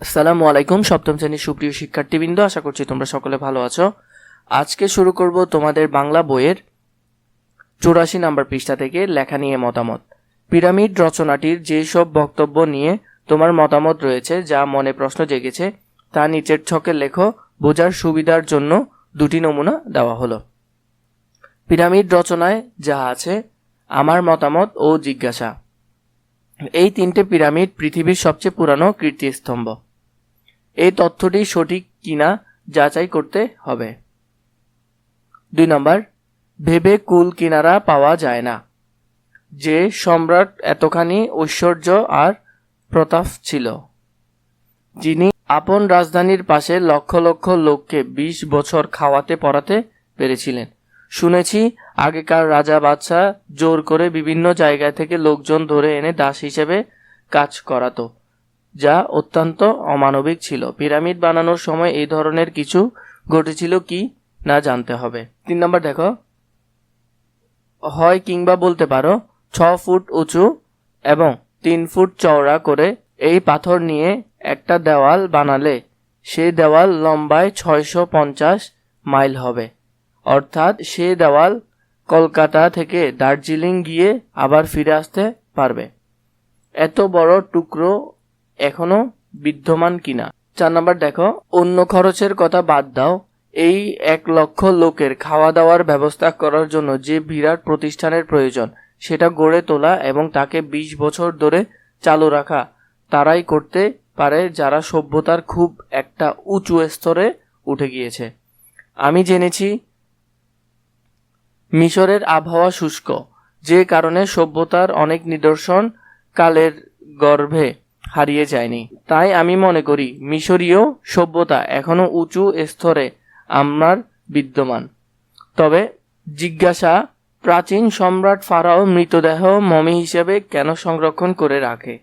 আসসালামু আলাইকুম, সপ্তম শ্রেণির সুপ্রিয় শিক্ষার্থীবৃন্দ, আশা করছি তোমরা সকলে ভালো আছো। আজকে শুরু করব তোমাদের বাংলা বইয়ের চৌরাশি নাম্বার পৃষ্ঠা থেকে লেখা নিয়ে মতামত। পিরামিড রচনাটির যেসব বক্তব্য নিয়ে তোমার মতামত রয়েছে, যা মনে প্রশ্ন জেগেছে, তা নিচের ছকে লেখো, বোঝার সুবিধার জন্য দুটি নমুনা দেওয়া হলো। পিরামিড রচনায় যা আছে, আমার মতামত ও জিজ্ঞাসা। এই তিনটে পিরামিড পৃথিবীর সবচেয়ে পুরানো কীর্তিস্তম্ভ। এই তথ্যটি সঠিক কিনা যাচাই করতে হবে। দুই নম্বর, ভেবে কুল কিনারা পাওয়া যায় না। যে সম্রাট এতখানি ঐশ্বর্য আর প্রতাপ ছিল, যিনি আপন রাজধানীর পাশে লক্ষ লক্ষ লোককে বিশ বছর খাওয়াতে পড়াতে পেরেছিলেন। শুনেছি আগেকার রাজা বাদশাহ জোর করে বিভিন্ন জায়গা থেকে লোকজন ধরে এনে দাস হিসেবে কাজ করাতো। যা অত্যন্ত অমানবিক ছিল। পিরামিড বানানোর সময় এই ধরনের কিছু ঘটেছিল কি না জানতে হবে। তিন নম্বর দেখো। হয় কিংবা বলতে পারো, ছ ফুট উঁচু এবং তিন ফুট চওড়া করে এই পাথর নিয়ে একটা দেওয়াল বানালে সে দেওয়াল লম্বায় ছয়শো পঞ্চাশ মাইল হবে। অর্থাৎ সে দেওয়াল কলকাতা থেকে দার্জিলিং গিয়ে আবার ফিরে আসতে পারবে। এত বড় টুকরো এখনও বিদ্যমান কিনা। চার নম্বর দেখো, অন্য খরচের কথা বাদ দাও। এই এক লক্ষ লোকের খাওয়া দাওয়ার ব্যবস্থা করার জন্য যে বিরাট প্রতিষ্ঠানের প্রয়োজন, সেটা গড়ে তোলা এবং তাকে বিশ বছর ধরে চালু রাখা, তারাই করতে পারে যারা সভ্যতার খুব একটা উঁচু স্তরে উঠে গিয়েছে। আমি জেনেছি মিশরের আবহাওয়া শুষ্ক, যে কারণে সভ্যতার অনেক নিদর্শন কালের গর্ভে হারিয়ে যায়নি। তাই আমি মনে করি, মিশরীয় সভ্যতা এখনও উঁচু স্তরে আমার বিদ্যমান। তবে জিজ্ঞাসা, প্রাচীন সম্রাট ফারাও মৃতদেহ মমি হিসেবে কেন সংরক্ষণ করে রাখে?